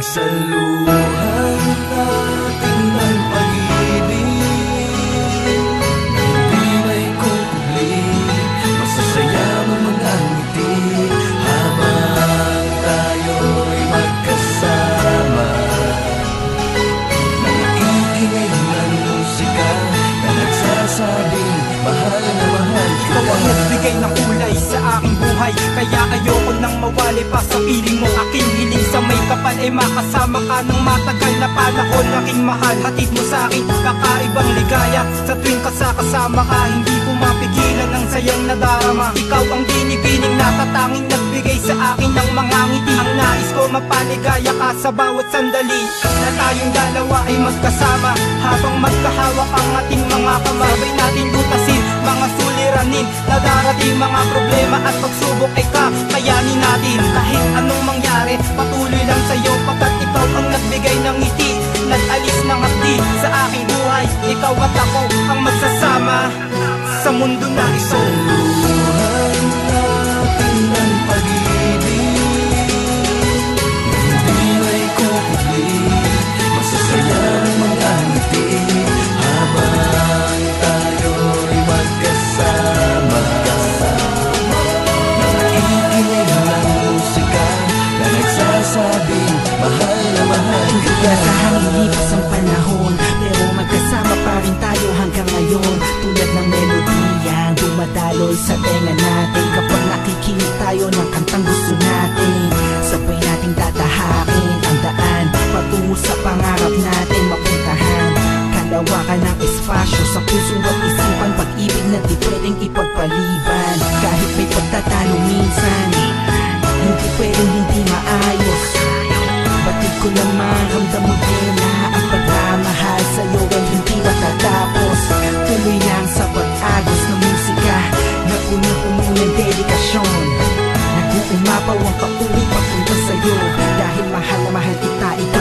Pagsaluhan natin ng pag-ibig Na hindi may kukuli Masasaya mo mga ngiti Habang tayo'y magkasama Nangingingay ng musika Na nagsasabing mahal na mahal Ikaw ang nagbigay ng kulay sa aking buhay Kaya ayoko nang mawali pa sa piling ay makasama ka ng matagal na panahon. Aking mahal, hatid mo sa akin kakaibang ligaya. Sa tuwing kasakasama ka, hindi ko mapigilan ang sayang nadarama Ikaw ang binibining natatanging nagbigay sa akin ng mga ngiti. Ang nais ko mapaligaya ka sa bawat sandali. Na tayong dalawa ay magkasama Habang magkahawak ang ating mga kamabay natin lutasin Mga suliranin na darating mga problema at pagsubok ay kakayanin natin. Kahit anong mangyari, patuloy Ikaw at ako ang magsasama Sa mundo na ito gusto natin. Sabay nating tatahakin Ang daan. Patungo sa pangarap natin Mapuntahan. Kalawakan ng espasyo Sa puso at isipan. Pag-ibig na di pwedeng ipagpaliban. Kahit may pagtatalo minsan Nag-uumapaw ang pauri papunta sa'yo. Dahil mahal na mahal kita, ikaw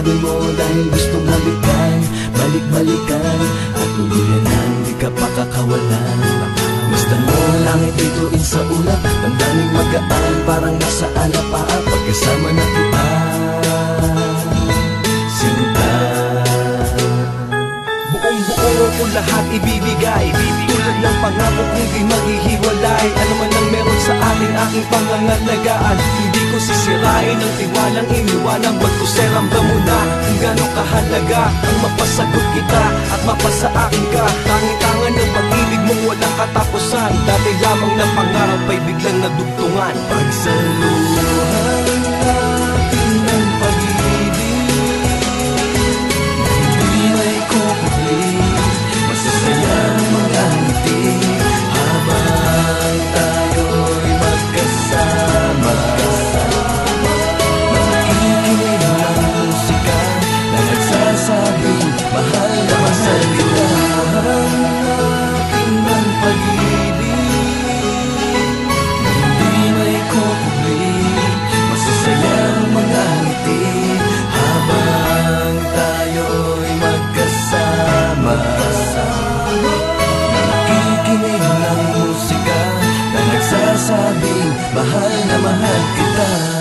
ang labi mo Dahil gustong halikan, balik-balikan. At tuluyan nang di ka pakakawalan. Gusto mo langit bituin sa ulap Damdaming magaan, parang nasa alapaan Pagkasama na kita Sinta Buong buo ko lahat ibibigay. Tulad ng pangako kong di maghihiwalay Ano man ang meron sa akin aking pangangalagaan Hindi ko sisirain ang tiwalang iniwanan. Ba't ko seramdam mo na kung gano'ng kahalaga Ang mapasagot kita at mapasa akin ka? Tangi-tangan ng pag-ibig mong walang katapusan Dati lamang ng pangarap ay biglang nadugtungan. Pagsaluhan ng musika Na nagsasabing mahal na mahal kita